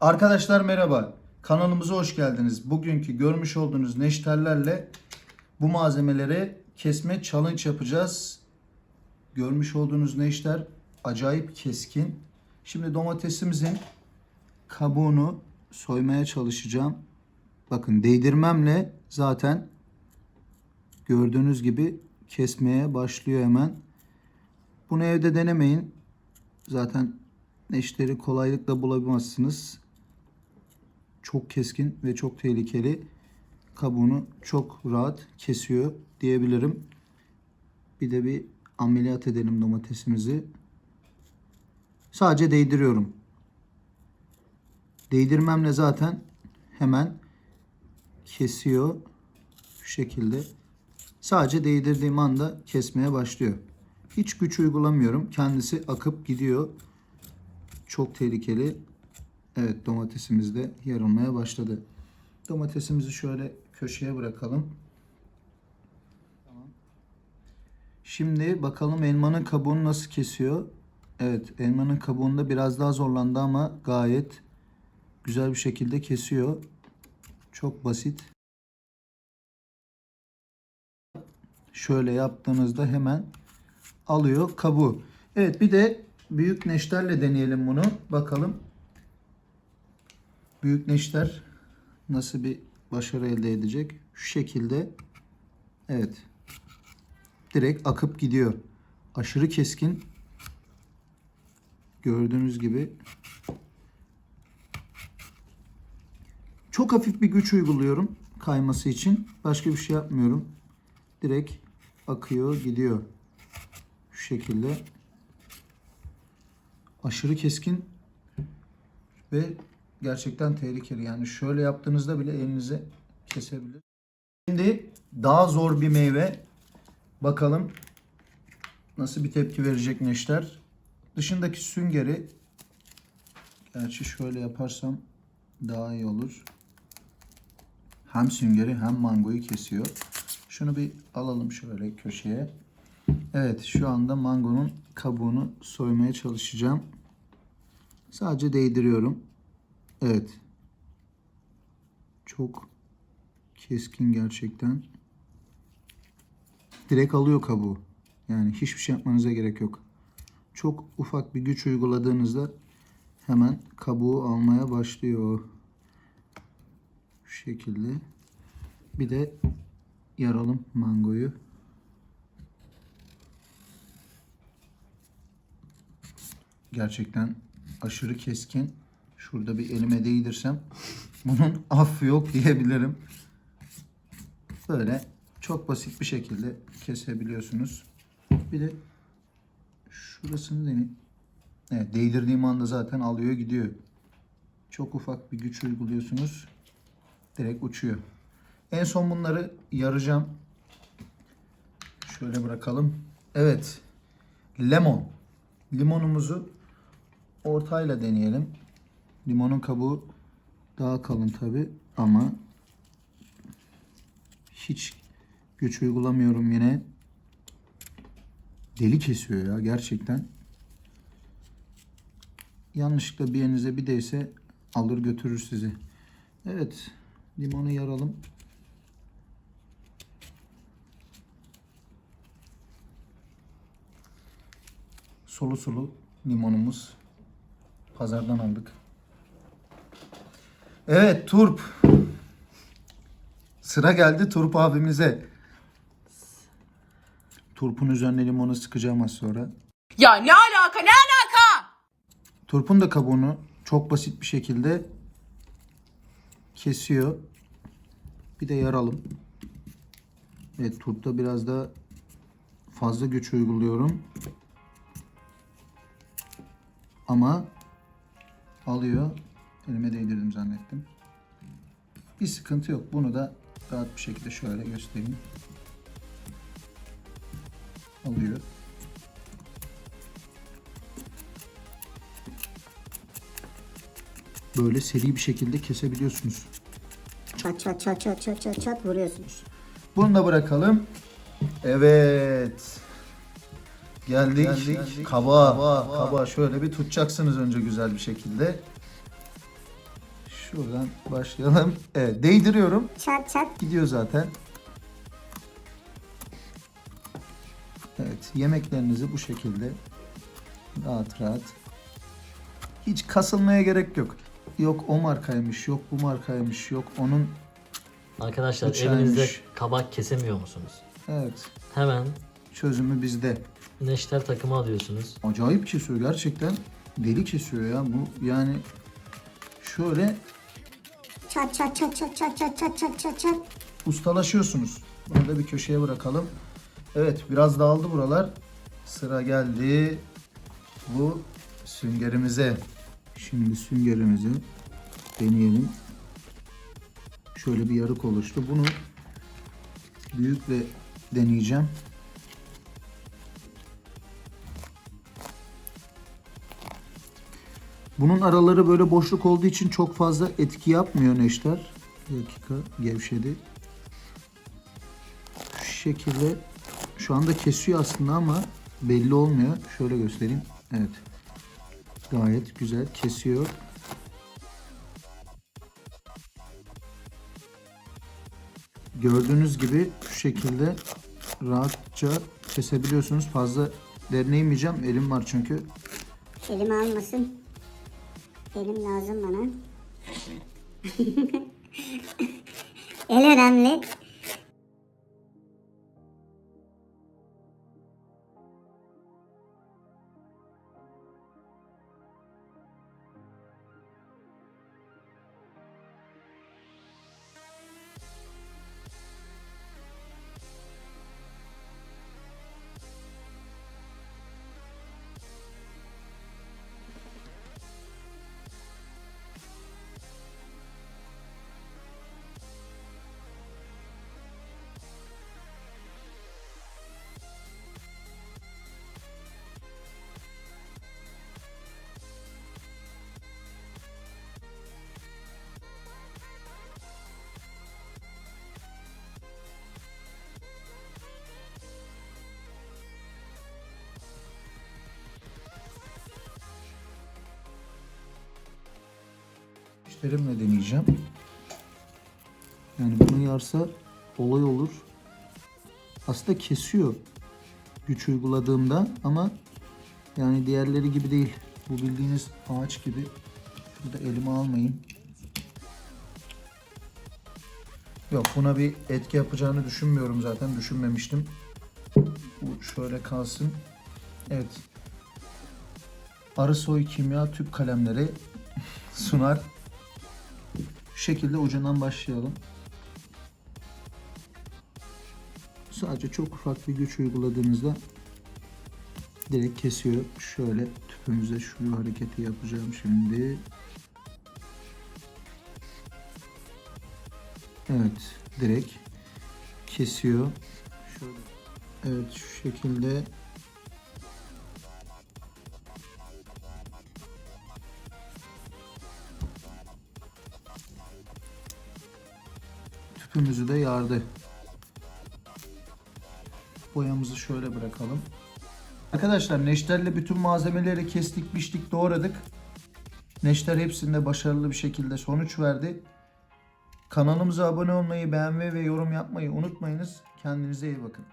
Arkadaşlar merhaba. Kanalımıza hoş geldiniz. Bugünkü görmüş olduğunuz neşterlerle bu malzemeleri kesme challenge yapacağız. Görmüş olduğunuz neşter acayip keskin. Şimdi domatesimizin kabuğunu soymaya çalışacağım. Bakın değdirmemle zaten gördüğünüz gibi kesmeye başlıyor hemen. Bunu evde denemeyin. Zaten neşteri kolaylıkla bulamazsınız. Çok keskin ve çok tehlikeli. Kabuğunu çok rahat kesiyor diyebilirim. Bir de bir ameliyat edelim domatesimizi. Sadece değdiriyorum. Değdirmemle zaten hemen kesiyor. Şu şekilde. Sadece değdirdiğim anda kesmeye başlıyor. Hiç güç uygulamıyorum. Kendisi akıp gidiyor. Çok tehlikeli. Evet domatesimiz de yarılmaya başladı. Domatesimizi şöyle köşeye bırakalım. Şimdi bakalım elmanın kabuğunu nasıl kesiyor. Evet elmanın kabuğunda biraz daha zorlandı ama gayet güzel bir şekilde kesiyor. Çok basit. Şöyle yaptığınızda hemen alıyor kabuğu. Evet bir de büyük neşterle deneyelim bunu. Bakalım. Büyük neşter nasıl bir başarı elde edecek? Şu şekilde. Evet. Direkt akıp gidiyor. Aşırı keskin. Gördüğünüz gibi. Çok hafif bir güç uyguluyorum kayması için. Başka bir şey yapmıyorum. Direkt akıyor gidiyor. Şu şekilde. Aşırı keskin ve gerçekten tehlikeli. Yani şöyle yaptığınızda bile elinize kesebilir. Şimdi daha zor bir meyve. Bakalım nasıl bir tepki verecek neşter. Dışındaki süngeri gerçi şöyle yaparsam daha iyi olur. Hem süngeri hem mangoyu kesiyor. Şunu bir alalım şöyle köşeye. Evet şu anda mangonun kabuğunu soymaya çalışacağım. Sadece değdiriyorum. Evet. Çok keskin gerçekten. Direkt alıyor kabuğu. Yani hiçbir şey yapmanıza gerek yok. Çok ufak bir güç uyguladığınızda hemen kabuğu almaya başlıyor. Şu şekilde. Bir de yaralım mangoyu. Gerçekten aşırı keskin. Şurada bir elime değdirsem bunun affı yok diyebilirim. Böyle çok basit bir şekilde kesebiliyorsunuz. Bir de şurasını deneyin. Evet, değdirdiğim anda zaten alıyor gidiyor. Çok ufak bir güç uyguluyorsunuz. Direkt uçuyor. En son bunları yaracağım. Şöyle bırakalım. Evet. Lemon. Limonumuzu ortayla deneyelim. Limonun kabuğu daha kalın tabi ama hiç güç uygulamıyorum yine. Deli kesiyor ya gerçekten. Yanlışlıkla bir yerinize bir değse alır götürür sizi. Evet. Limonu yaralım. Sulu sulu limonumuz. Pazardan aldık. Evet turp. Sıra geldi turp abimize. Turpun üzerine limonu sıkacağım az sonra. Ya ne alaka ne alaka? Turpun da kabuğunu çok basit bir şekilde kesiyor. Bir de yaralım. Evet turpta biraz da fazla güç uyguluyorum. Ama alıyor. Elime değdirdim zannettim. Bir sıkıntı yok. Bunu da rahat bir şekilde şöyle göstereyim. Alıyor. Böyle seri bir şekilde kesebiliyorsunuz. Çat çat çat çat çat çat çat vuruyorsunuz. Bunu da bırakalım. Evet. Geldik, kaba. Kaba şöyle bir tutacaksınız önce güzel bir şekilde. Şuradan başlayalım. Evet değdiriyorum. Çat çat. Gidiyor zaten. Evet yemeklerinizi bu şekilde rahat rahat. Hiç kasılmaya gerek yok. Yok o markaymış, yok bu markaymış, yok onun. Arkadaşlar Bıçağıymış. evinizde kabak kesemiyor musunuz? Evet Hemen çözümü bizde. neşter takımı alıyorsunuz. Acayip kesiyor gerçekten. Deli kesiyor ya bu yani şöyle Çat çat çat çat çat çat çat çat çat çat. ustalaşıyorsunuz. Bunu da bir köşeye bırakalım. Evet biraz dağıldı buralar. Sıra geldi bu süngerimize. Şimdi süngerimizi deneyelim. Şöyle bir yarık oluştu. Bunu büyükle deneyeceğim. Bunun araları böyle boşluk olduğu için çok fazla etki yapmıyor neşter. Bir dakika gevşedi. Şu şekilde şu anda kesiyor aslında ama belli olmuyor. Şöyle göstereyim. Evet. Gayet güzel kesiyor. Gördüğünüz gibi şu şekilde rahatça kesebiliyorsunuz. Fazla derinleyemeyeceğim. Elim var çünkü. Elim almasın. Elim lazım bana. El önemli. İşlerimle deneyeceğim. Yani bunu yarsa olay olur. Aslında kesiyor güç uyguladığımda ama yani diğerleri gibi değil. Bu bildiğiniz ağaç gibi. Şurada elime almayın. Yok buna bir etki yapacağını düşünmüyorum zaten. Düşünmemiştim. Bu şöyle kalsın. Evet. Arısoy Kimya tüp kalemleri sunar. Şu şekilde ucundan başlayalım. Sadece çok ufak bir güç uyguladığınızda direkt kesiyor. Şöyle tüpümüze şu hareketi yapacağım şimdi. Evet, direkt kesiyor. Şöyle. Evet, şu şekilde tüpümüzü de yardı. Boyamızı şöyle bırakalım. Arkadaşlar neşterle bütün malzemeleri kestik, biçtik, doğradık. Neşter hepsinde başarılı bir şekilde sonuç verdi. Kanalımıza abone olmayı, beğenmeyi ve yorum yapmayı unutmayınız. Kendinize iyi bakın.